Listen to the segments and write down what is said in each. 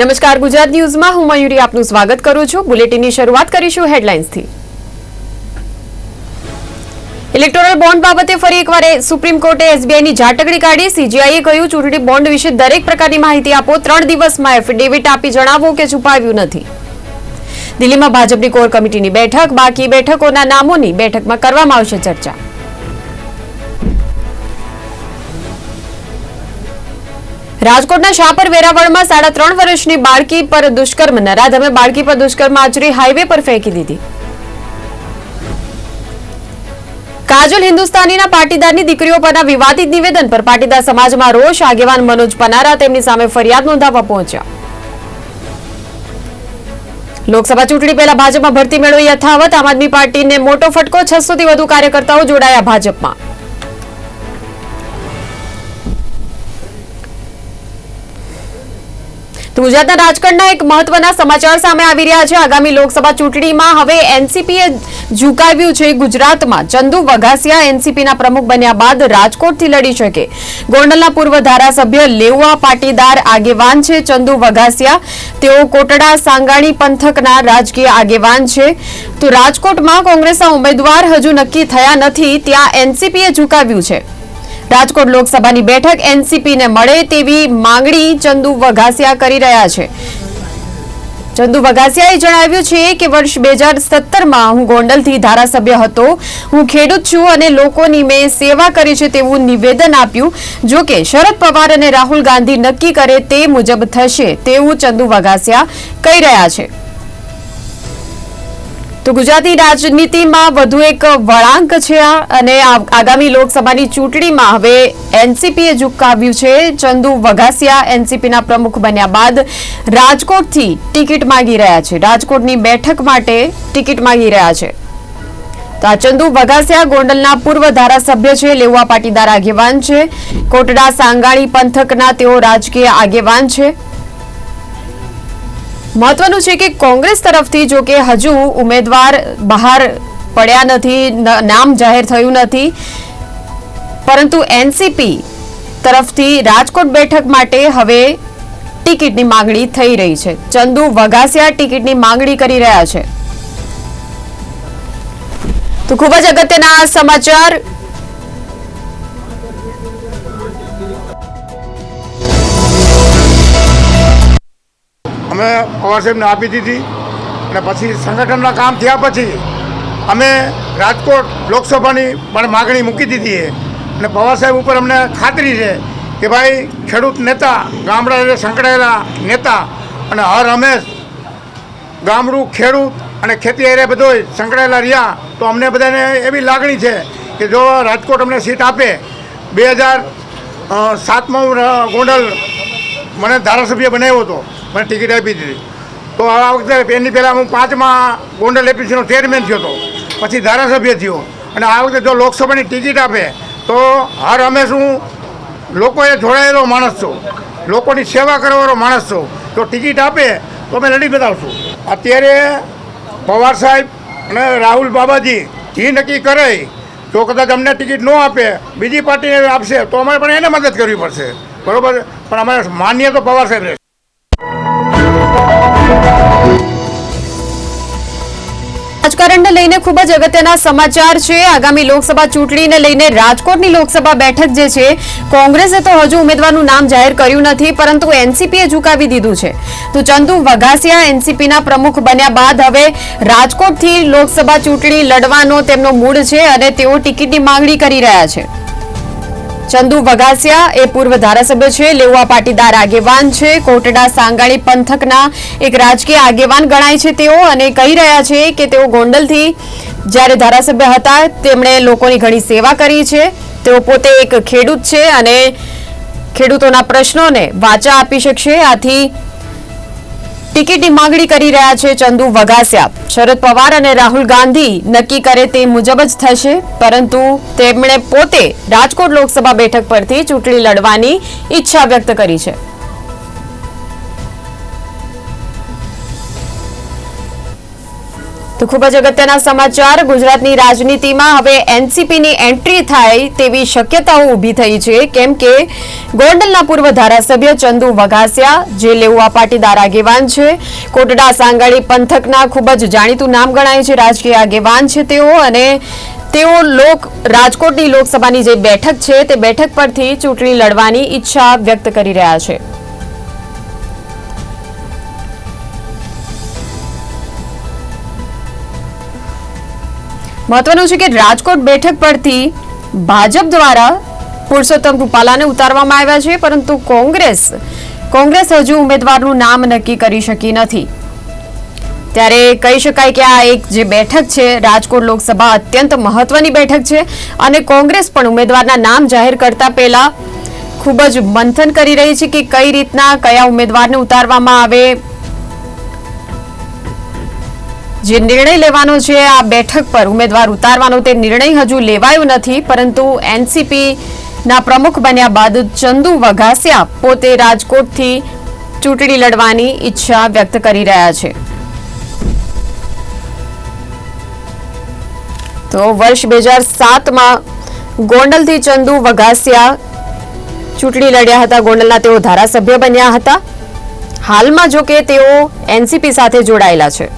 નમસ્કાર, ગુજરાત ન્યૂઝમાં હું મયુરી આપનું સ્વાગત કરું છું. બુલેટિનની શરૂઆત કરીશું હેડલાઇન્સથી. ઇલેક્ટોરલ બોન્ડ બાબતે ફરી એકવાર સુપ્રીમ કોર્ટે એસબીઆઈની ઝાટકડી કાઢી. સીજીઆઈએ કહ્યું, ચૂંટણી બોન્ડ વિશે દરેક પ્રકારની માહિતી આપો. ત્રણ દિવસમાં એફિડેવિટ આપી જણાવો કે છુપાવ્યું નથી. દિલ્હીમાં ભાજપની કોર કમિટીની બેઠક. બાકી બેઠકોના નામોની બેઠકમાં કરવામાં આવશે ચર્ચા. રાજકોટના શાપર વેરાવળમાં સાડા ત્રણ વર્ષની બાળકી પર દુષ્કર્મ નરાધમે બાળકી પર દુષ્કર્મ આચરી હાઈવે પર ફેંકી દીધી. કાજલ હિન્દુસ્તાનીના પાટીદારની દીકરીઓ પરના વિવાદિત નિવેદન પર પાટીદાર સમાજમાં રોષ, આગેવાન મનોજ પનારા તેમની સામે ફરિયાદ નોંધાવવા પહોંચ્યા. લોકસભા ચૂંટણી પહેલા ભાજપમાં ભરતી મેળો યથાવત, આમ આદમી પાર્ટીને મોટો ફટકો, છસોથી વધુ કાર્યકર્તાઓ જોડાયા ભાજપમાં. તો ગુજરાતના રાજકારણના એક મહત્વના સમાચાર સામે આવી રહ્યા છે. આગામી લોકસભા ચૂંટણીમાં હવે એનસીપીએ ઝુકાવ્યું છે ગુજરાતમાં. ચંદુ વઘાસિયા એનસીપીના પ્રમુખ બન્યા બાદ રાજકોટથી લડી શકે. ગોંડલના પૂર્વ ધારાસભ્ય લેઉવા પાટીદાર આગેવાન છે ચંદુ વઘાસિયા. તેઓ કોટડા સાંગાણી પંથકના રાજકીય આગેવાન છે. તો રાજકોટમાં કોંગ્રેસના ઉમેદવાર હજુ નક્કી થયા નથી. ત્યાં એનસીપીએ ઝુકાવ્યું છે. રાજકોટ લોકસભાની બેઠક એનસીપીને મળે તેવી માંગણી ચંદુ વઘાસિયા કરી રહ્યા છે. ચંદુ વઘાસિયાએ જણાવ્યું છે કે વર્ષ બે હજાર સત્તરમાં હું ગોંડલથી ધારાસભ્ય હતો. હું ખેડૂત છું અને લોકોની મેં સેવા કરી છે તેવું નિવેદન આપ્યું. જો કે શરદ પવાર અને રાહુલ ગાંધી નક્કી કરે તે મુજબ થશે તેવું ચંદુ વઘાસિયા કહી રહ્યા છે. તો ગુજરાતી રાજનીતિમાં વધુ એક વળાંક છે અને આગામી લોકસભાની ચૂંટણીમાં હવે એનસીપીએ ઝુકાવ્યું છે. ચંદુ વઘાસિયા એનસીપીના પ્રમુખ બન્યા બાદ રાજકોટથી ટિકિટ માંગી રહ્યા છે. રાજકોટની બેઠક માટે ટિકિટ માંગી રહ્યા છે. તો આ ચંદુ વઘાસિયા ગોંડલના પૂર્વ ધારાસભ્ય છે લેવા પાટીદાર આગેવાન છે. કોટડા સાંગાણી પંથકના તેઓ રાજકીય આગેવાન છે. મહત્વનું છે કે કોંગ્રેસ તરફથી જો કે હજુ ઉમેદવાર બહાર પડ્યા નથી નામ જાહેર થયું નથી. પરંતુ એનસીપી તરફથી રાજકોટ બેઠક માટે હવે ટિકિટની માંગણી થઈ રહી છે. ચંદુ વઘાસિયા ટિકિટની માંગણી કરી રહ્યા છે. તો ખૂબ જ અગત્યના સમાચાર. અમે પવાર સાહેબને આપી દીધી અને પછી સંગઠનના કામ થયા પછી અમે રાજકોટ લોકસભાની પણ માગણી મૂકી દીધી અને પવાર ઉપર અમને ખાતરી છે કે ભાઈ ખેડૂત નેતા ગામડા સંકળાયેલા નેતા અને હર હંમેશ ગામડું, ખેડૂત અને ખેતી એરે બધોય સંકળાયેલા રહ્યા તો અમને બધાને એવી લાગણી છે કે જો રાજકોટ અમને સીટ આપે. બે હજાર સાતમાં ગોંડલ મને ધારાસભ્ય બનાવ્યો હતો. મને ટિકિટ આપી દીધી. તો આ વખતે એની પહેલાં હું પાંચમાં ગોંડલ એપીસીનો ચેરમેન થયો હતો. પછી ધારાસભ્ય થયો. અને આ વખતે જો લોકસભાની ટિકિટ આપે, તો હર હંમેશ હું લોકોએ જોડાયેલો માણસ છું. લોકોની સેવા કરવાનો માણસ છું. તો ટિકિટ આપે, તો અમે લડી બતાવશું. અત્યારે પવાર સાહેબ અને રાહુલ બાબાજી જે નક્કી કરે જો કદાચ અમને ટિકિટ ન આપે, બીજી પાર્ટીને આપશે, તો અમારે પણ એને મદદ કરવી પડશે. બરાબર? પણ અમારે માન્ય તો પવાર સાહેબ રહેશે. રાજકારણને લઈને ખૂબ જ અગત્યના સમાચાર છે. આગામી લોકસભા ચૂંટણીને લઈને રાજકોટની લોકસભા બેઠક જે છે, કોંગ્રેસે તો હજુ ઉમેદવારનું નામ જાહેર કર્યું નથી, પરંતુ એનસીપીએ ઝુકાવી દીધું છે. તો ચંદુ વઘાસિયા એનસીપીના પ્રમુખ બન્યા બાદ હવે રાજકોટથી લોકસભા ચૂંટણી લડવાનો તેમનો મૂડ છે અને તેઓ ટિકિટની માંગણી કરી રહ્યા છે. ચંદુ વઘાસિયા એ પૂર્વ ધારાસભ્ય છે. લેવા પાટીદાર આગેવાન છે. કોટડા સાંગાણી પંથકના એક રાજકીય આગેવાન ગણાય છે તેઓ અને કહી રહ્યા છે કે તેઓ ગોંડલથી જ્યારે ધારાસભ્ય હતા, તેમણે લોકોની ઘણી સેવા કરી છે. તેઓ પોતે એક ખેડૂત છે અને ખેડૂતોના પ્રશ્નોને વાચા આપી શકશે. આથી ટિકિટની માંગણી કરી રહ્યા છે ચંદુ વઘાસિયા શરદ પવાર અને રાહુલ ગાંધી નક્કી કરે તે મુજબ જ થશે, પરંતુ તેમણે પોતે રાજકોટ લોકસભા બેઠક પરથી ચૂંટણી લડવાની ઈચ્છા વ્યક્ત કરી છે. તો ખૂબ જ અગત્યના સમાચાર. ગુજરાતની રાજનીતિમાં હવે એનસીપીની એન્ટ્રી થાય તેવી શક્યતાઓ ઊભી થઈ છે. કેમ કે ગોંડલના પૂર્વ ધારાસભ્ય ચંદુ વઘાસિયા, જે લેઉવા પાટીદાર આગેવાન છે. કોટડા સાંગાળી પંથકના ખૂબ જ જાણીતું નામ ગણાય છે, રાજકીય આગેવાન છે તેઓ અને તેઓ લોક, રાજકોટની લોકસભાની જે બેઠક છે, તે બેઠક પરથી ચૂંટણી લડવાની ઈચ્છા વ્યક્ત કરી રહ્યા છે. મહત્વનું છે કે રાજકોટ બેઠક પરથી ભાજપ દ્વારા પુરુષોત્તમ રૂપાલાને ઉતારવામાં આવ્યા છે, પરંતુ કોંગ્રેસ કોંગ્રેસ હજુ ઉમેદવારનું નામ નક્કી કરી શકી નથી. ત્યારે કહી શકાય કે આ એક જે બેઠક છે, રાજકોટ લોકસભા અત્યંત મહત્વની બેઠક છે અને કોંગ્રેસ પણ ઉમેદવારના નામ જાહેર કરતા પહેલા ખૂબ જ મંથન કરી રહી છે કે કઈ રીતના કયા ઉમેદવારને ઉતારવામાં આવે જે નિર્ણય લેવાનો છે આ બેઠક પર ઉમેદવાર ઉતારવાનો તે નિર્ણય હજુ લેવાયો નથી, પરંતુ એનસીપી ના પ્રમુખ બન્યા બાદ ચંદુ વઘાસિયા પોતે રાજકોટથી ચૂંટણી લડવાની ઈચ્છા વ્યક્ત કરી રહ્યા છે. તો વર્ષ બે હજાર સાતમાં ગોંડલથી ચંદુ વઘાસિયા ચૂંટણી લડ્યા હતા. ગોંડલના તેઓ ધારાસભ્ય બન્યા હતા. હાલમાં જો કે તેઓ એનસીપી સાથે જોડાયેલા છે.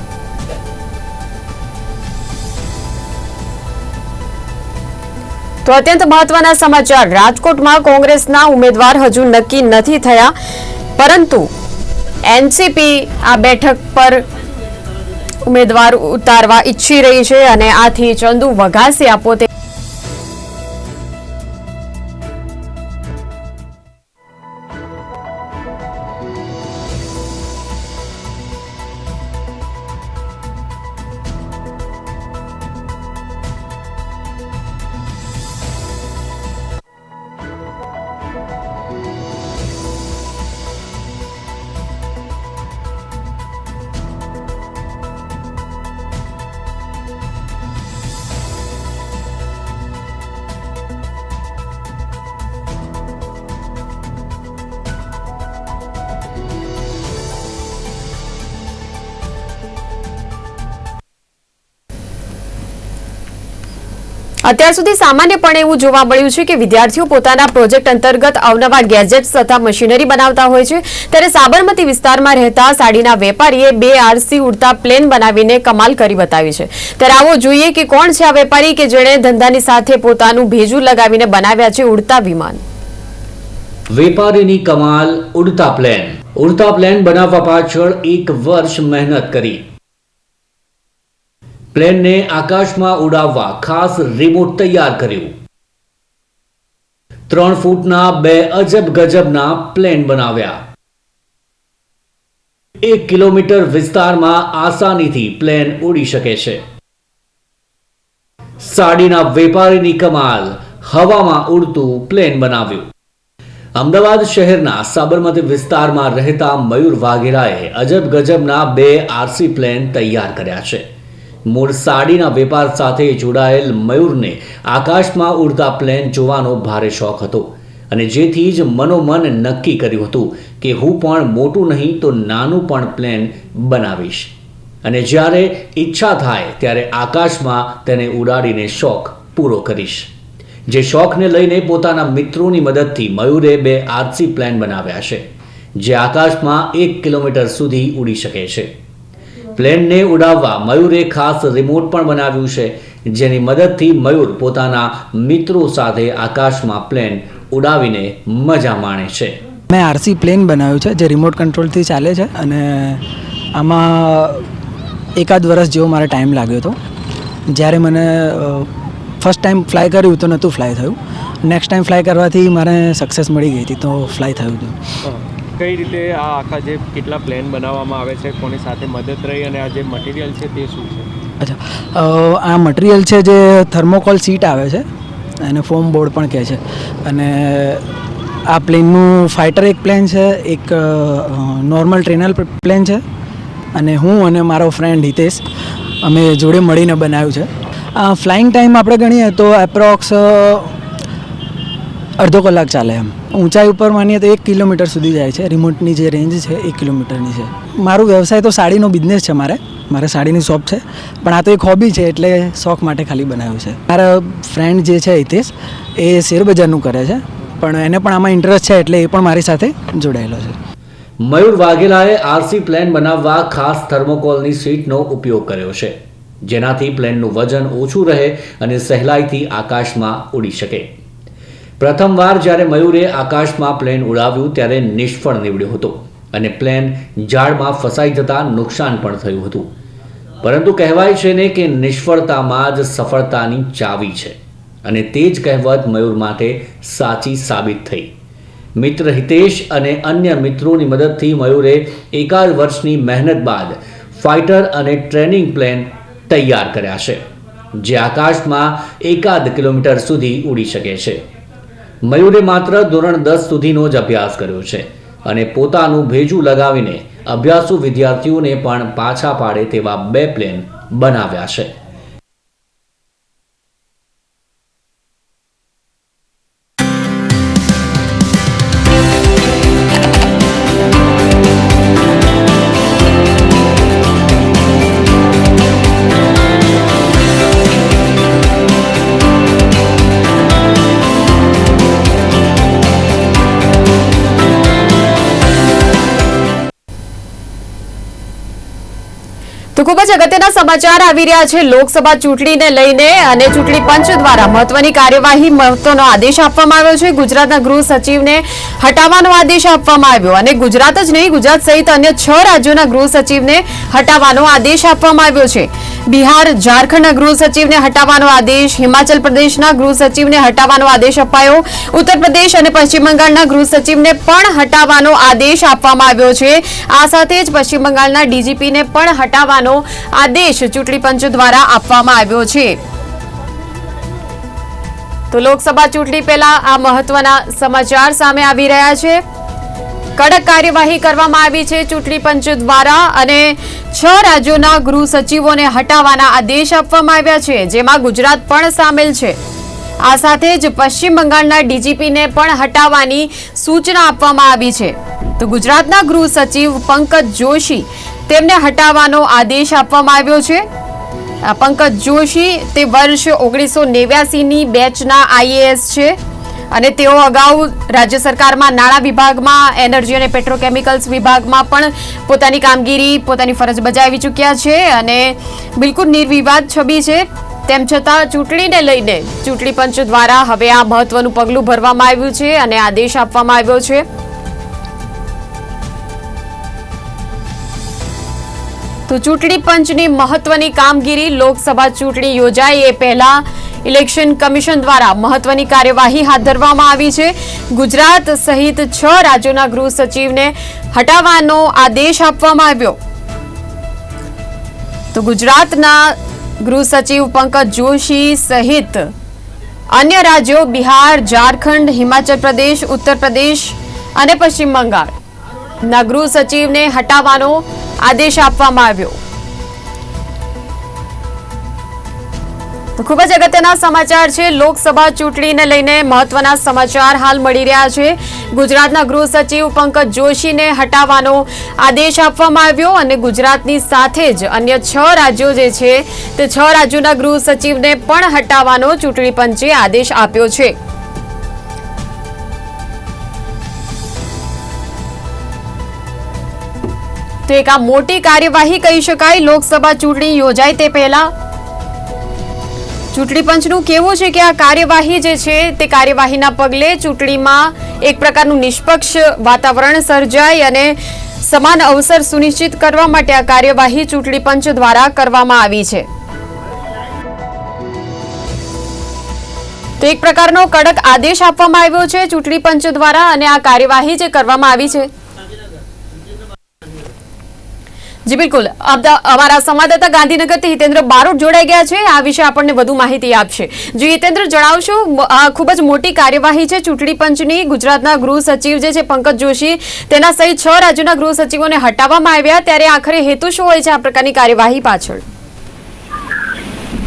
તો અત્યંત મહત્વના સમાચાર. રાજકોટમાં કોંગ્રેસના ઉમેદવાર હજુ નક્કી નથી થયા. પરંતુ એનસીપી આ બેઠક પર ઉમેદવાર ઉતારવા ઈચ્છી રહી છે અને આથી ચંદુ વઘાસિયા પોતે અત્યાર સુધી સામાન્યપણે એવું જોવા મળ્યું છે કે વિદ્યાર્થીઓ પોતાના પ્રોજેક્ટ અંતર્ગત અવનવા ગેજેટ્સ તથા મશીનરી બનાવતા હોય છે. ત્યારે સાબરમતી વિસ્તારમાં રહેતા સાડીના વેપારીએ બે આરસી ઉડતા પ્લેન બનાવીને કમાલ કરી બતાવી છે. ત્યારે આવો જોઈએ કે કોણ છે આ વેપારી કે જેણે ધંધાની સાથે પોતાનું ભેજું લગાવીને બનાવ્યા છે ઉડતા વિમાન. વેપારીની કમાલ ઉડતા પ્લેન. ઉડતા પ્લેન બનાવવા પાછળ એક વર્ષ મહેનત કરી. પ્લેનને આકાશમાં ઉડાવવા ખાસ રિમોટ તૈયાર કર્યું. ત્રણ ફૂટના બે અજબ ગજબના પ્લેન બનાવ્યા. એક કિલોમીટર વિસ્તારમાં આસાનીથી પ્લેન ઉડી શકે છે. સાડીના વેપારીની કમાલ હવામાં ઉડતું પ્લેન બનાવ્યું. અમદાવાદ શહેરના સાબરમતી વિસ્તારમાં રહેતા મયુર વાઘેલાએ અજબ ગજબના બે આરસી પ્લેન તૈયાર કર્યા છે. મૂળ સાડીના વેપાર સાથે જોડાયેલ મયુરને આકાશમાં ઉડતા પ્લેન જોવાનો ભારે શોખ હતો. અને જેથી જ મનોમન નક્કી કર્યું હતું કે હું પણ મોટું નહીં તો નાનું પણ પ્લેન બનાવીશ. અને જ્યારે ઈચ્છા થાય ત્યારે આકાશમાં તેને ઉડાડીને શોખ પૂરો કરીશ. જે શોખને લઈને પોતાના મિત્રોની મદદથી મયુરે બે આરસી પ્લેન બનાવ્યા છે, જે આકાશમાં એક કિલોમીટર સુધી ઉડી શકે છે. પ્લેનને ઉડાવવા મયુરે ખાસ રિમોટ પણ બનાવ્યું છે જેની મદદથી મયુર પોતાના મિત્રો સાથે આકાશમાં પ્લેન ઉડાવીને મજા માણે છે. મેં આરસી પ્લેન બનાવ્યું છે જે રિમોટ કંટ્રોલથી ચાલે છે અને આમાં એકાદ વર્ષ જેવો મારે ટાઈમ લાગ્યો હતો. જ્યારે મને ફર્સ્ટ ટાઈમ ફ્લાય કર્યું તો નહોતું ફ્લાય થયું. નેક્સ્ટ ટાઈમ ફ્લાય કરવાથી મારે સક્સેસ મળી ગઈ હતી તો ફ્લાય થયું હતું. કઈ રીતે આ આખા જે કેટલા પ્લેન બનાવવામાં આવે છે, કોની સાથે મદદ રહી અને આ જે મટીરિયલ છે તે શું છે? અચ્છા. આ મટીરિયલ છે જે થર્મોકોલ સીટ આવે છે, એને ફોમ બોર્ડ પણ કહે છે. અને આ પ્લેનનું ફાઇટર એક પ્લેન છે, એક નોર્મલ ટ્રેનલ પ્લેન છે. અને હું અને મારો ફ્રેન્ડ હિતેશ, અમે જોડે મળીને બનાવ્યું છે. ફ્લાઇંગ ટાઈમ આપણે ગણીએ તો એપ્રોક્સ અડધો કલાક ચાલે એમ. ઊંચાઈ ઉપર માનીએ તો એક કિલોમીટર સુધી જાય છે. રિમોટની જે રેન્જ છે, એક કિલોમીટરની છે. મારું વ્યવસાય તો સાડીનો બિઝનેસ છે મારે. મારે સાડીની શોપ છે. પણ આ તો એક હોબી છે એટલે શોખ માટે ખાલી બનાવ્યું છે. મારા ફ્રેન્ડ જે છે, હિતેશ, એ શેરબજારનું કરે છે. પણ એને પણ આમાં ઇન્ટરેસ્ટ છે એટલે એ પણ મારી સાથે જોડાયેલો છે. મયુર વાઘેલાએ આરસી પ્લેન બનાવવા ખાસ થર્મોકોલની શીટનો ઉપયોગ કર્યો છે, જેનાથી પ્લેનનું વજન ઓછું રહે અને સહેલાઈથી આકાશમાં ઉડી શકે. પ્રથમવાર જ્યારે મયુરે આકાશમાં પ્લેન ઉડાવ્યું ત્યારે નિષ્ફળ નીવડ્યું હતું અને પ્લેન ઝાડમાં ફસાઈ જતાં નુકસાન પણ થયું હતું. પરંતુ કહેવાય છે ને કે નિષ્ફળતામાં જ સફળતાની ચાવી છે અને તે જ કહેવત મયુર માટે સાચી સાબિત થઈ. મિત્ર હિતેશ અને અન્ય મિત્રોની મદદથી મયુરે એકાદ વર્ષની મહેનત બાદ ફાઇટર અને ટ્રેનિંગ પ્લેન તૈયાર કર્યા છે, જે આકાશમાં એકાદ કિલોમીટર સુધી ઉડી શકે છે. મયુરે માત્ર ધોરણ દસ સુધીનો જ અભ્યાસ કર્યો છે અને પોતાનું ભેજું લગાવીને અભ્યાસુ વિદ્યાર્થીઓને પણ પાછા પાડે તેવા બે પ્લેન બનાવ્યા છે. ખૂબ જ અગત્યના સમાચાર આવી રહ્યા છે. લોકસભા ચૂંટણીને લઈને અને ચૂંટણી પંચ દ્વારા મહત્વની કાર્યવાહી મહત્વનો આદેશ આપવામાં આવ્યો છે. ગુજરાતના ગૃહ સચિવને હટાવવાનો આદેશ આપવામાં આવ્યો અને ગુજરાત જ નહીં, ગુજરાત સહિત અન્ય છ રાજ્યોના ગૃહ સચિવને હટાવવાનો આદેશ આપવામાં આવ્યો છે. બિહાર, ઝારખંડના ગૃહ સચિવને હટાવવાનો આદેશ, હિમાચલ પ્રદેશના ગૃહ સચિવને હટાવવાનો આદેશ અપાયો, ઉત્તર પ્રદેશ અને પશ્ચિમ બંગાળના ગૃહ સચિવને પણ હટાવવાનો આદેશ આપવામાં આવ્યો છે. આ સાથે જ પશ્ચિમ બંગાળના ડીજીપીને પણ હટાવવાનો આદેશ ચૂંટણી પંચ દ્વારા આપવામાં આવ્યો છે. તો લોકસભા ચૂંટણી પહેલા આ મહત્વના સમાચાર સામે આવી રહ્યા છે. કડક કાર્યવાહી કરવામાં આવી છે ચૂંટણી પંચ દ્વારા અને છ રાજ્યોના ગૃહ સચિવોને હટાવવાના આદેશ આપવામાં આવ્યા છે, જેમાં ગુજરાત પણ સામેલ છે. આ સાથે જ પશ્ચિમ બંગાળના ડીજીપીને પણ હટાવવાની સૂચના આપવામાં આવી છે. તો ગુજરાતના ગૃહ સચિવ પંકજ જોશી તેમને હટાવવાનો આદેશ આપવામાં આવ્યો છે. પંકજ જોશી તે વર્ષ ઓગણીસો નેવ્યાસીની બેચના આઈએએસ છે અને તેઓ અગાઉ રાજ્ય સરકારમાં નાણાં વિભાગમાં, એનર્જી અને પેટ્રોકેમિકલ્સ વિભાગમાં પણ પોતાની કામગીરી, પોતાની ફરજ બજાવી ચૂક્યા છે અને બિલકુલ નિર્વિવાદ છબી છે. તેમ છતાં ચૂંટણીને લઈને ચૂંટણી પંચ દ્વારા હવે આ મહત્વનું પગલું ભરવામાં આવ્યું છે અને આદેશ આપવામાં આવ્યો છે. તો ચૂંટણી પંચની મહત્વની કામગીરી લોકસભા ચૂંટણી યોજાય એ પહેલા ઇલેક્શન કમિશન દ્વારા મહત્વની કાર્યવાહી હાથ ધરવામાં આવી છે. ગુજરાત સહિત છ રાજ્યોના ગૃહ સચિવને હટાવવાનો આદેશ આપવામાં આવ્યો. તો ગુજરાતના ગૃહ સચિવ પંકજ જોશી સહિત અન્ય રાજ્યો બિહાર, ઝારખંડ, હિમાચલ પ્રદેશ, ઉત્તર પ્રદેશ અને પશ્ચિમ બંગાળ ના ગૃહ સચિવને હટાવવાનો આદેશ આપવામાં આવ્યો. ખૂબ જ અગત્યના સમાચાર છે. લોકસભા ચૂંટણીને લઈને મહત્વના સમાચાર હાલ મળી રહ્યા છે. ગુજરાતના ગૃહ સચિવ પંકજ જોશીને હટાવવાનો આદેશ આપવામાં આવ્યો અને ગુજરાતની સાથે જ અન્ય છ રાજ્યો જે છે તે છ રાજ્યોના ગૃહ સચિવને પણ હટાવવાનો ચૂંટણી પંચે આદેશ આપ્યો છે. તો એક આ મોટી કાર્યવાહી કહી શકાય. લોકસભા ચૂંટણી યોજાય તે પહેલા. ચૂંટણી પંચનું કેવું છે કે આ કાર્યવાહી જે છે તે કાર્યવાહીના પગલે ચૂંટણીમાં એક પ્રકારનું નિષ્પક્ષ વાતાવરણ સર્જાય અને સમાન અવસર સુનિશ્ચિત કરવા માટે આ કાર્યવાહી ચૂંટણી પંચ દ્વારા કરવામાં આવી છે. તો એક પ્રકારનો કડક આદેશ આપવામાં આવ્યો છે ચૂંટણી પંચ દ્વારા અને આ કાર્યવાહી જે કરવામાં આવી છે જી, બિલકુલ. અમારા સંવાદદાતા ગાંધીનગરથી હિતેન્દ્ર બારોટ જોડાઈ ગયા છે. આ વિશે આપણને વધુ માહિતી આપશે. જી, હિતેન્દ્ર, જણાવશો આ ખૂબ જ મોટી કાર્યવાહી છે ચૂંટણી પંચની. ગુજરાતના ગૃહ સચિવ જે છે, પંકજ જોશી, તેના સહિત છ રાજ્યોના ગૃહ સચિવોને હટાવવામાં આવ્યા. ત્યારે આખરે હેતુ શું હોય છે? આ પ્રકારની કાર્યવાહી પાછળ.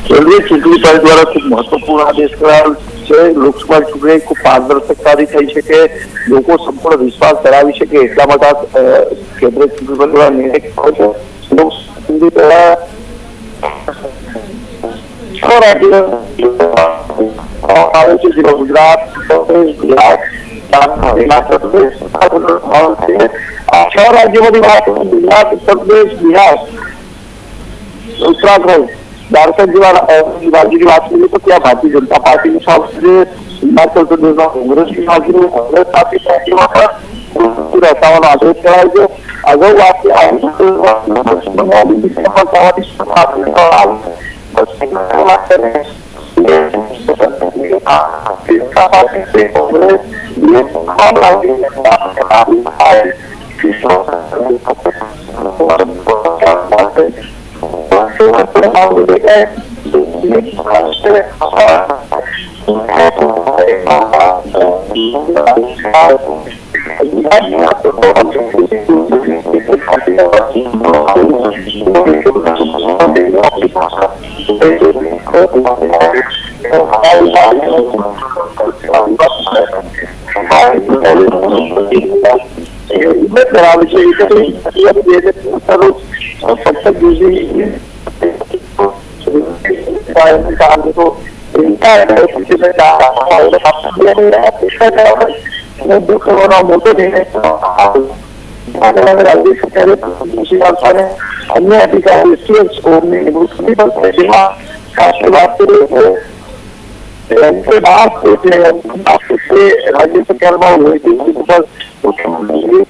કેન્દ્રીય ચૂંટણી પંચ દ્વારા ખૂબ મહત્વપૂર્ણ આદેશ કરાયો છે લોકસભા ચૂંટણી ખૂબ પારદર્શકતાથી થઈ શકે લોકો સંપૂર્ણ વિશ્વાસ ધરાવી શકે એટલા માટે આ, કેન્દ્રીય ચૂંટણી પંચ દ્વારા નિર્ણય કર્યો છે પહેલા છ રાજ્યો આવે છે જેમાં ગુજરાત ગુજરાત છ રાજ્યોમાંથી વાત ગુજરાત ઉત્તર પ્રદેશ ઉત્તરાખંડ झारखंडची ही बाजूची वाचली तर त्या भारतीय जनता पार्टीने शासकीय हिमाचल प्रदेशला काँग्रेसची बाजू काँग्रेस पार्टीसाठी मात्र रस्त्यावर आदर करायचे अगर आपले जनता पार्टीचे काँग्रेस ભારતીય જનતા પાર્ટીનું શાસન છે હિમાચલ પ્રદેશમાં કોંગ્રેસની શાસન છે કોંગ્રેસ શાસિત રાજ્યોમાં પણ રહેતા હોવાનો આદેશ કરાય છે અગાઉ વાત પશ્ચિમ બંગાળની દિશામાં થવાની શરૂઆત આવે. પશ્ચિમ બંગાળમાં છે ને, કોંગ્રેસ ધરાવે છે સત્તર દિવસની કામ તો દુઃખ કરવાનો મોટો નિર્ણય રાજ્ય સરકારે અને અન્ય અધિકારી સ્ટેટ નિવૃત્તિ પર જેમાં ખાસ વાત કરીએ તો એમકે બાદ એટલે રાજ્ય સરકારમાં હોય ઉપર મુખ્યમંત્રી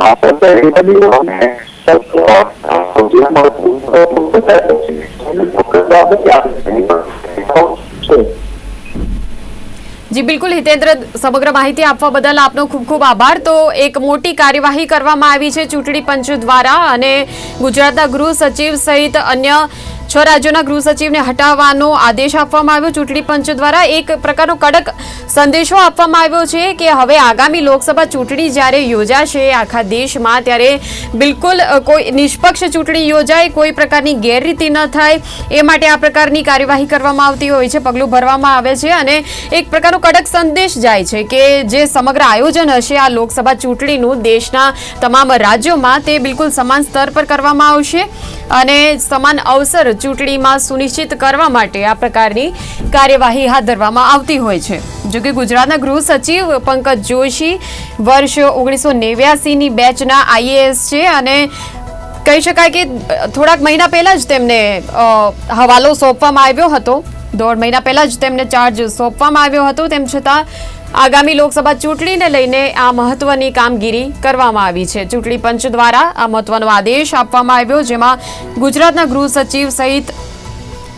આ જી, બિલકુલ હિતેન્દ્ર, સમગ્ર માહિતી આપવા બદલ આપનો ખૂબ ખૂબ આભાર. તો એક મોટી કાર્યવાહી કરવામાં આવી છે ચૂંટણી પંચ દ્વારા અને ગુજરાતના ગૃહ સચિવ સહિત અન્ય છ રાજ્યોના ગૃહ સચિવને હટાવવાનો આદેશ આપવામાં આવ્યો. ચૂંટણી પંચ દ્વારા એક પ્રકારનો કડક સંદેશો આપવામાં આવ્યો છે કે હવે આગામી લોકસભા ચૂંટણી જ્યારે યોજાશે આખા દેશમાં, ત્યારે બિલકુલ કોઈ નિષ્પક્ષ ચૂંટણી યોજાય, કોઈ પ્રકારની ગેરરીતિ ન થાય. એ માટે આ પ્રકારની કાર્યવાહી કરવામાં આવતી હોય છે, પગલું ભરવામાં આવે છે અને એક પ્રકારનો કડક સંદેશ જાય છે કે જે સમગ્ર આયોજન હશે આ લોકસભા ચૂંટણીનું દેશના તમામ રાજ્યોમાં, તે બિલકુલ સમાન સ્તર પર કરવામાં આવશે અને સમાન અવસર ચૂંટણીમાં સુનિશ્ચિત કરવા માટે આ પ્રકારની કાર્યવાહી હાથ ધરવામાં આવતી હોય છે. જો કે ગુજરાતના ગૃહ સચિવ પંકજ જોશી વર્ષ ઓગણીસો નેવ્યાસીની બેચના આઈએએસ છે અને કહી શકાય કે થોડાક મહિના પહેલાં જ તેમને હવાલો સોંપવામાં આવ્યો હતો. દોઢ મહિના પહેલાં જ તેમને ચાર્જ સોંપવામાં આવ્યો હતો. તેમ છતાં આગામી લોકસભા ચૂંટણીને લઈને આ મહત્વની કામગીરી કરવામાં આવી છે. ચૂંટણી પંચ દ્વારા આ મહત્વનો આદેશ આપવામાં આવ્યો, જેમાં ગુજરાતના ગૃહ સચિવ સહિત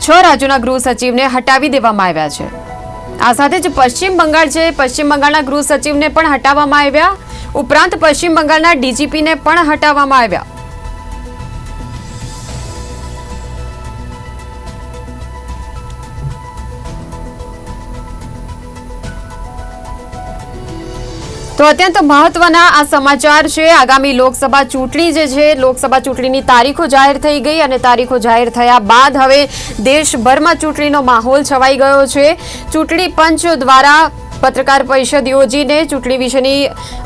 છ રાજ્યોના ગૃહ સચિવને હટાવી દેવામાં આવ્યા છે. આ સાથે જ પશ્ચિમ બંગાળ છે, પશ્ચિમ બંગાળના ગૃહ સચિવને પણ હટાવવામાં આવ્યા. ઉપરાંત પશ્ચિમ બંગાળના ડીજીપીને પણ હટાવવામાં આવ્યા. તો અત્યંત મહત્વના આ સમાચાર છે. આગામી લોકસભા ચૂંટણી જે છે, લોકસભા ચૂંટણીની તારીખો જાહેર થઈ ગઈ અને તારીખો જાહેર થયા બાદ હવે દેશભરમાં ચૂંટણીનો માહોલ છવાઈ ગયો છે. ચૂંટણી પંચ દ્વારા પત્રકાર પરિષદ યોજીને ચૂંટણી વિશેની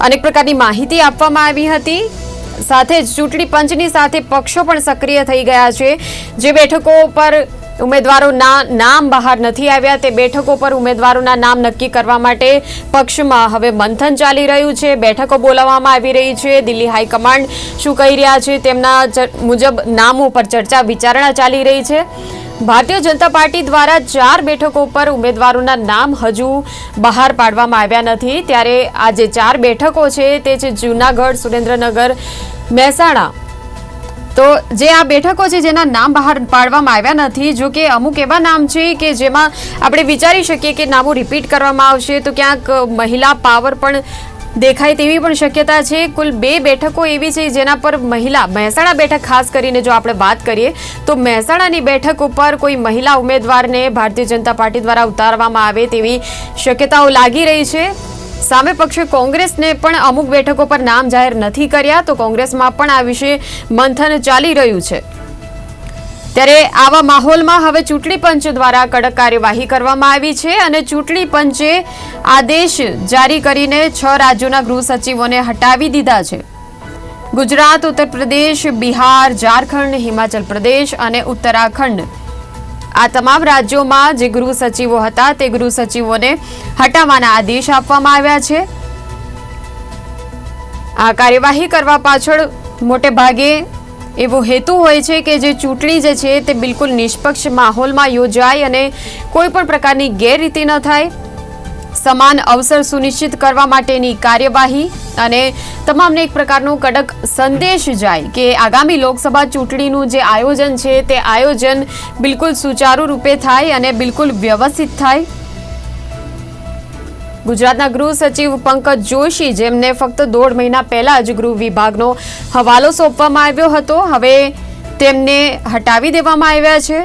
અનેક પ્રકારની માહિતી આપવામાં આવી હતી. સાથે જ ચૂંટણી પંચની સાથે પક્ષો પણ સક્રિય થઈ ગયા છે. જે બેઠકો પર ઉમેદવારોના નામ બહાર નથી આવ્યા તે બેઠકો પર ઉમેદવારોના નામ નક્કી કરવા માટે પક્ષમાં હવે મંથન ચાલી રહ્યું છે. બેઠકો બોલાવવામાં આવી રહી છે. દિલ્હી હાઈકમાન્ડ શું કહી રહ્યા છે તેમના મુજબ નામો પર ચર્ચા વિચારણા ચાલી રહી છે. ભારતીય જનતા પાર્ટી દ્વારા ચાર બેઠકો પર ઉમેદવારોના નામ હજુ બહાર પાડવામાં આવ્યા નથી. ત્યારે આ જે ચાર બેઠકો છે તે છે જૂનાગઢ, સુરેન્દ્રનગર, મહેસાણા. તો જે આ બેઠકો છે જેના નામ બહાર પાડવામાં આવ્યા નથી, જો કે અમુક એવા નામ છે કે જેમાં આપણે વિચારી શકીએ કે નામો રિપીટ કરવામાં આવશે, તો ક્યાંક મહિલા પાવર પણ દેખાય તેવી પણ શક્યતા છે. કુલ બે બેઠકો એવી છે જેના પર મહિલા, મહેસાણા બેઠક ખાસ કરીને જો આપણે વાત કરીએ, તો મહેસાણાની બેઠક ઉપર કોઈ મહિલા ઉમેદવારને ભારતીય જનતા પાર્ટી દ્વારા ઉતારવામાં આવે તેવી શક્યતાઓ લાગી રહી છે. સામે પક્ષે કોંગ્રેસને પણ અમુક બેઠકો પર નામ જાહેર નથી કર્યા, તો કોંગ્રેસમાં પણ આ વિશે મંથન ચાલી રહ્યું છે. ત્યારે આવા માહોલમાં હવે ચૂંટણી પંચ દ્વારા કડક કાર્યવાહી કરવામાં આવી છે અને ચૂંટણી પંચે આદેશ જારી કરીને છ રાજ્યોના ગૃહ સચિવોને હટાવી દીધા છે. ગુજરાત ઉત્તર પ્રદેશ બિહાર, ઝારખંડ, હિમાચલ પ્રદેશ અને ઉત્તરાખંડ. આ તમામ રાજ્યોમાં જે ગૃહ સચિવો હતા તે ગૃહ સચિવોને હટાવવાના આદેશ આપવામાં આવ્યા છે. આ કાર્યવાહી કરવા પાછળ મોટે ભાગે એવો હેતુ હોય છે કે જે ચૂંટણી જે છે તે બિલકુલ નિષ્પક્ષ માહોલમાં યોજાય અને કોઈ પણ પ્રકારની ગેરરીતિ ન થાય. સમાન અવસર સુનિશ્ચિત કરવા માટેની કાર્યવાહી અને તમામને એક પ્રકારનો કડક સંદેશ જાય કે આગામી લોકસભા ચૂંટણીનું જે આયોજન છે તે આયોજન બિલકુલ સુચારુ રૂપે થાય અને બિલકુલ વ્યવસ્થિત થાય. ગુજરાતના ગૃહ સચિવ પંકજ જોશી, જેમને ફક્ત દોઢ મહિના પહેલા જ ગૃહ વિભાગનો હવાલો સોંપવામાં આવ્યો હતો, હવે તેમને હટાવી દેવામાં આવ્યા છે.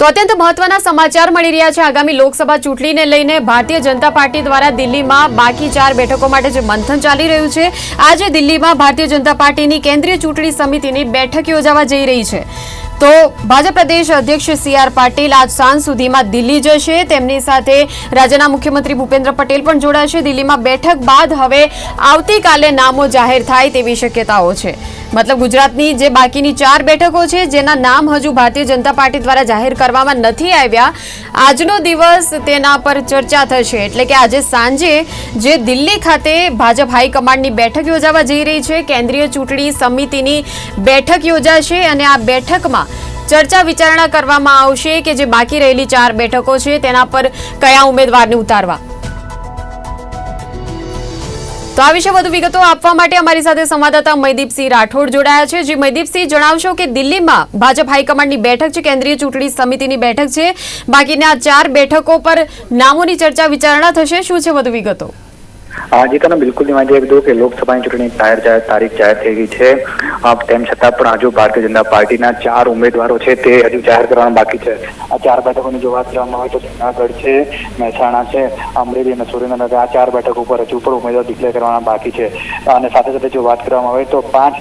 તો અત્યંત મહત્વના સમાચાર મળી રહ્યા છે. આગામી લોકસભા ચૂંટણીને લઈને ભારતીય જનતા પાર્ટી દ્વારા દિલ્હીમાં બાકી ચાર બેઠકો માટે જે મંથન ચાલી રહ્યું છે, આજે દિલ્હીમાં ભારતીય જનતા પાર્ટીની કેન્દ્રીય ચૂંટણી સમિતિની બેઠક યોજાવા જઈ રહી છે. તો ભાજપ પ્રદેશ અધ્યક્ષ સી આર પાટીલ આજ સાંજ સુધીમાં દિલ્હી જશે. તેમની સાથે રાજ્યના મુખ્યમંત્રી ભૂપેન્દ્ર પટેલ પણ જોડાશે. દિલ્હીમાં બેઠક બાદ હવે આવતીકાલે નામો જાહેર થાય તેવી શક્યતાઓ છે. મતલબ ગુજરાતની જે બાકીની ચાર બેઠકો છે, જેના નામ હજુ ભારતીય જનતા પાર્ટી દ્વારા જાહેર કરવામાં નથી આવ્યા, આજનો દિવસ તેના પર ચર્ચા થશે. એટલે કે આજે સાંજે જે દિલ્હી ખાતે ભાજપ હાઈકમાન્ડની બેઠક યોજાવા જઈ રહી છે, કેન્દ્રીય ચૂંટણી સમિતિની બેઠક યોજાશે અને આ બેઠકમાં ચર્ચા વિચારણા કરવામાં આવશે કે જે બાકી રહેલી ચાર બેઠકો છે, તેના પર કયા ઉમેદવારને ઉતારવા. તો આ વિશે વધુ વિગતો આપવા માટે અમારી સાથે સંવાદદાતા મયદીપસિંહ રાઠોડ જોડાયા છે. જે, મયદીપસિંહ, જણાવશો કે દિલ્હીમાં ભાજપ હાઈકમાન્ડની બેઠક છે, કેન્દ્રીય ચૂંટણી સમિતિની બેઠક છે. બાકીના ચાર બેઠકો પર નામોની ચર્ચા વિચારણા થશે. શું છે વધુ વિગતો? આજે તમને બિલકુલ માહિતી આપી દઉં કે લોકસભાની ચૂંટણી જાહેર જાહેર તારીખ જાહેર થઈ ગઈ છે તેમ છતાં પણ હજુ ભારતીય જનતા પાર્ટીના ચાર ઉમેદવારો છે તે હજુ જાહેર કરવાના બાકી છે આ ચાર બેઠકોની જો વાત કરવામાં આવે તો જુનાગઢ છે, મહેસાણા છે, અમરેલી અને સુરેન્દ્રનગર આ ચાર બેઠક ઉપર હજુ પણ ઉમેદવાર ડિક્લેર કરવાના બાકી છે. અને સાથે સાથે જો વાત કરવામાં આવે તો પાંચ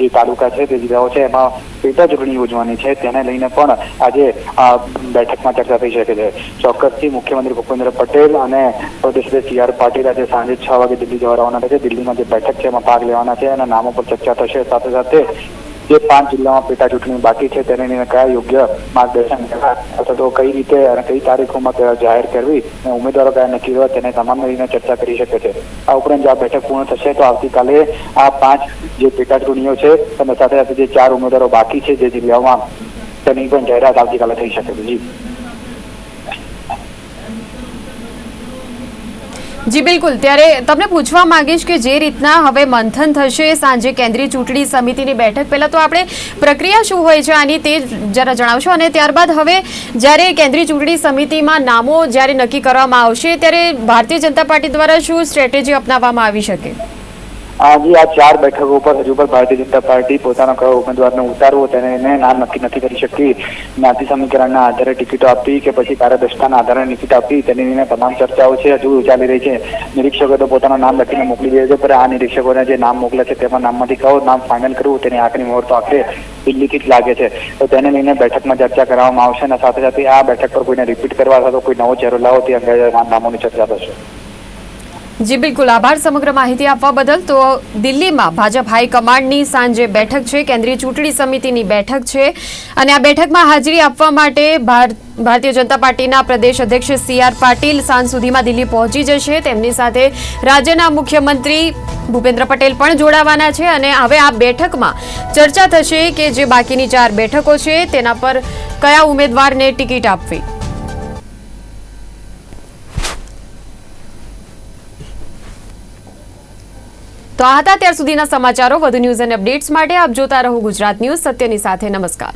જે તાલુકા છે તે જિલ્લાઓ છે, એમાં પેટા ચૂંટણી યોજવાની છે. તેને લઈને પણ આજે આ બેઠકમાં ચર્ચા થઈ શકે છે. ચોક્કસથી મુખ્યમંત્રી ભૂપેન્દ્ર પટેલ અને પ્રદેશ સી આર પાટીલ આજે સાંજે છ વાગે દિલ્હી જવા રવાના થશે દિલ્હીમાં જે બેઠક છે, એમાં ભાગ લેવાના છે અને નામો પર ચર્ચા થશે. સાથે સાથે જે પાંચ જિલ્લામાં પેટા ચૂંટણી બાકી છે તેને કયા યોગ્ય માર્ગદર્શન અથવા તો કઈ રીતે અને કઈ તારીખોમાં જાહેર કરવી અને ઉમેદવારો કયા નક્કી હોય તેને તમામ લઈને ચર્ચા કરી શકે છે. આ ઉપરાંત જો આ બેઠક પૂર્ણ થશે તો આવતીકાલે આ પાંચ જે પેટા ચૂંટણીઓ છે અને સાથે સાથે જે ચાર ઉમેદવારો બાકી છે જે જિલ્લાઓમાં તેની પણ જાહેરાત આવતીકાલે થઈ શકે છે. જી, બિલકુલ. ત્યારે તમને પૂછવા માંગીશ કે જે રીતના હવે મંથન થશે, સાંજે કેન્દ્રીય ચૂંટણી સમિતિની બેઠક. પહેલાં તો આપણે પ્રક્રિયા શું હોય છે આની તે જરા જણાવશો. અને ત્યારબાદ હવે જ્યારે કેન્દ્રીય ચૂંટણી સમિતિમાં નામો જ્યારે નક્કી કરવામાં આવશે, ત્યારે ભારતીય જનતા પાર્ટી દ્વારા શું સ્ટ્રેટેજી અપનાવવામાં આવી શકે? આજે આ ચાર બેઠકો પર હજુ પણ ભારતીય જનતા પાર્ટી પોતાનો કયો ઉમેદવારને ઉતારવો તેને નામ નક્કી નથી કરી શકતી જ્ઞાતિ સમીકરણના આધારે ટિકિટો આપવી કે પછી કાર્યદક્ષતાના આધારે ટિકિટ આપવી તેની તમામ ચર્ચાઓ છે, હજુ ચાલી રહી છે. નિરીક્ષકો તો પોતાનું નામ લખીને મોકલી દે છે, પણ આ નિરીક્ષકોને જે નામ મોકલે છે તેમાં નામમાંથી કયો નામ ફાઇનલ કરવું તેની આખરી મુહૂર્ત આખરે દિલ્હીથી જ લાગે છે. તો તેને લઈને બેઠકમાં ચર્ચા કરવામાં આવશે અને સાથે સાથે આ બેઠક પર કોઈને રિપીટ કરવા અથવા કોઈ નવો ચહેરો લાવો તે અંગે નામોની ચર્ચા થશે. જી, બિલકુલ. આભાર સમગ્ર માહિતી આપવા બદલ. તો દિલ્હીમાં ભાજપ હાઈકમાન્ડની સાંજે બેઠક છે, કેન્દ્રીય ચૂંટણી સમિતિની બેઠક છે. અને આ બેઠકમાં હાજરી આપવા માટે ભાર- ભારતીય જનતા પાર્ટીના પ્રદેશ અધ્યક્ષ સી આર પાટીલ સાંજ સુધીમાં દિલ્હી પહોંચી જશે. તેમની સાથે રાજ્યના મુખ્યમંત્રી ભૂપેન્દ્ર પટેલ પણ જોડાવાના છે અને હવે આ બેઠકમાં ચર્ચા થશે કે જે બાકીની ચાર બેઠકો છે, તેના પર કયા ઉમેદવારને ટિકિટ આપવી. તો આ હતા ત્યાર સુધીના સમાચારો. વધુ ન્યૂઝ અને અપડેટ્સ માટે આપ જોતા રહો ગુજરાત ન્યૂઝ. સત્યની સાથે નમસ્કાર.